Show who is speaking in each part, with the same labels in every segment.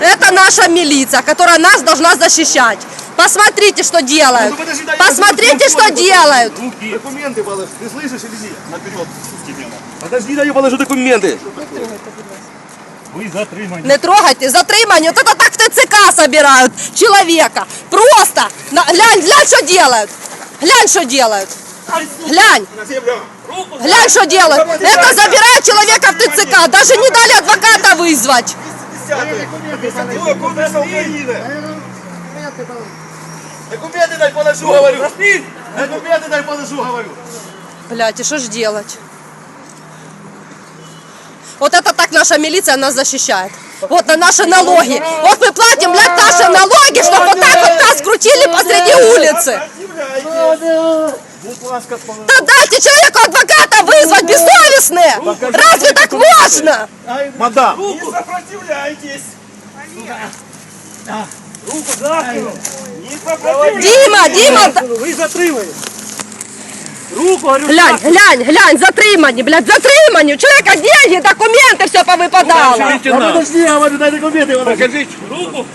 Speaker 1: Это наша милиция, которая нас должна защищать. Посмотрите, что делают.
Speaker 2: Ну, я
Speaker 1: Посмотрите, что делают.
Speaker 2: Документы положи. Ты слышишь или нет? Наперед. Подожди, дай я положу документы.
Speaker 3: Ви затримані.
Speaker 1: Не трогайте, затримание. Вот это так в ТЦК собирают человека. Просто. Глянь, глянь, что делают. Глянь, что делают. Глянь. Глянь, что делают. Это забирают человека в ТЦК. Даже не дали адвоката вызвать.
Speaker 2: Документы дай положу, говорю. Документы дай положу, говорю.
Speaker 1: Блять, и что ж делать? Вот это так наша милиция нас защищает. Вот на наши налоги. Вот мы платим, блядь, наши налоги, чтобы вот так вот нас крутили посреди улицы.
Speaker 2: Будь ласка,
Speaker 1: Да дайте человеку адвоката вызвать, бессовестные! Разве так можно?
Speaker 2: Мадам.
Speaker 3: Не сопротивляйтесь. Руку за спину. Не сопротивляйтесь.
Speaker 1: Дима, Дима, да-
Speaker 3: Ви затримані. Руку, говорю,
Speaker 1: глянь, глянь, глянь, затримані, блядь, затримані. У человека деньги, документы, все повыпадало.
Speaker 2: Подожди, я говорю, дай документы положи.
Speaker 3: Покажіть руку.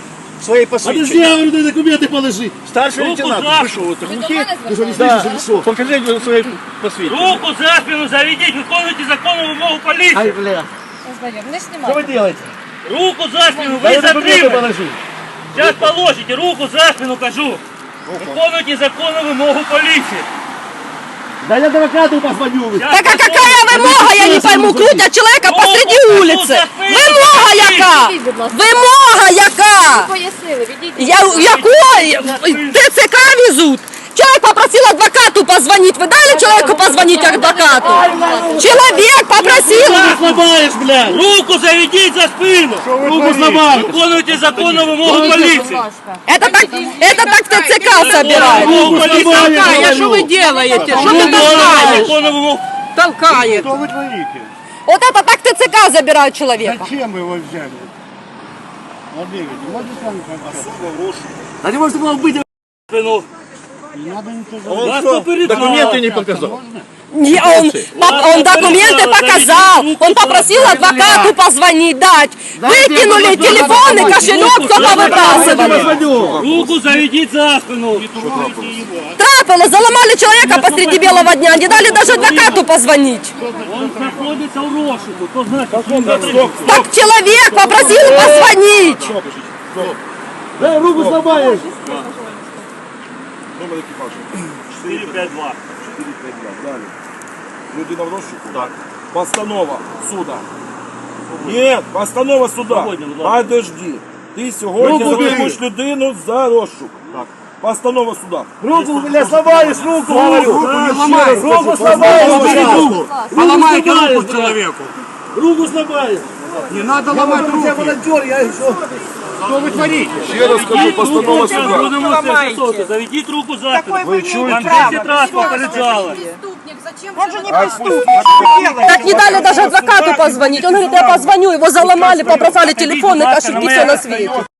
Speaker 2: Свои Подожди, я говорю, дай документы положи. Старший
Speaker 3: Руку
Speaker 2: лейтенант,
Speaker 3: за
Speaker 2: вы что, вот глухие? Вы что, не слышите или что? Покажите свои посвідчення.
Speaker 3: Руку за спину заведіть, виконуйте законну вимогу поліції.
Speaker 2: Ай, бля.
Speaker 4: Не
Speaker 2: Что
Speaker 4: снимай.
Speaker 2: вы делаете?
Speaker 3: Руку за спину,
Speaker 2: Дай
Speaker 3: ви
Speaker 2: документы
Speaker 3: затримані.
Speaker 2: положи.
Speaker 3: Зараз положите, руку за спину кажу. Виконуйте законну вимогу поліції.
Speaker 2: Да я адвокату позвоню.
Speaker 3: Щас
Speaker 1: Так а какая
Speaker 3: послухайте.
Speaker 1: вымога, я не пойму, крутят человека посреди улицы. Вымога яка? Вымога яка?
Speaker 4: Пояснили, відійдіть.
Speaker 1: Я, якой? ТЦК везут. Человек попросил адвокату позвонить. Вы дали человеку позвонить адвокату? Человек попросил.
Speaker 2: сломаешь, блядь.
Speaker 3: Руку заведіть за спину.
Speaker 2: Руку сломаешь.
Speaker 3: Виконуйте законну вимогу поліції.
Speaker 1: Это так, это так в ТЦК собирают.
Speaker 3: Вимогу поліції.
Speaker 1: Какая, что вы делаете? Что ты
Speaker 3: Виконуйте
Speaker 1: толкаешь?
Speaker 3: законну вимогу.
Speaker 1: Толкает.
Speaker 5: Что вы творите?
Speaker 1: Вот это так в ТЦК забирают человека.
Speaker 5: Зачем вы его взяли? Владимир, можете сами сказать?
Speaker 2: А не может было быть.
Speaker 3: Спину.
Speaker 5: Не надо ничего
Speaker 3: Вас попереджали.
Speaker 2: Документы не показал.
Speaker 1: Не, он, поп- он документы показал, он попросил адвокату позвонить, дать. Выкинули телефон и кошелек, кто повыбрасывали.
Speaker 2: Позвоню.
Speaker 3: Руку заведіть за спину.
Speaker 1: Трапило, заломали человека посреди белого дня, не дали даже адвокату позвонить.
Speaker 3: Он знаходиться в розшуку.
Speaker 1: Так человек попросил позвонить.
Speaker 2: Да, руку сломаешь.
Speaker 3: 452.
Speaker 6: Далі. Людина в розшуку? Так. Постанова суда. Ні, постанова суда.
Speaker 3: Сьогодні, будь ласка.
Speaker 6: Подожди. Ти сьогодні
Speaker 2: Руку
Speaker 6: затримуєш людину за розшук. Так. Постанова суда.
Speaker 2: Руку, блядь, сломаешь, руку, говорю.
Speaker 6: Руку не
Speaker 2: Руку
Speaker 6: ломай.
Speaker 2: сломаешь, руку.
Speaker 3: Поломайте
Speaker 2: сломаешь,
Speaker 3: руку
Speaker 2: блядь.
Speaker 3: человеку.
Speaker 2: Руку сломаешь.
Speaker 5: Не надо ломать
Speaker 2: руки. я волонтер, я еще.
Speaker 5: Что вы творите?
Speaker 6: Ще раз кажу, постанова суда.
Speaker 3: Заведіть руку за
Speaker 6: Вы?
Speaker 3: Вам 10 раз попереджали.
Speaker 4: Преступник, зачем же
Speaker 1: Так не дали даже адвокату позвонить. Он говорит, я позвоню, его заломали, попросали телефон и кошельки, все на свете.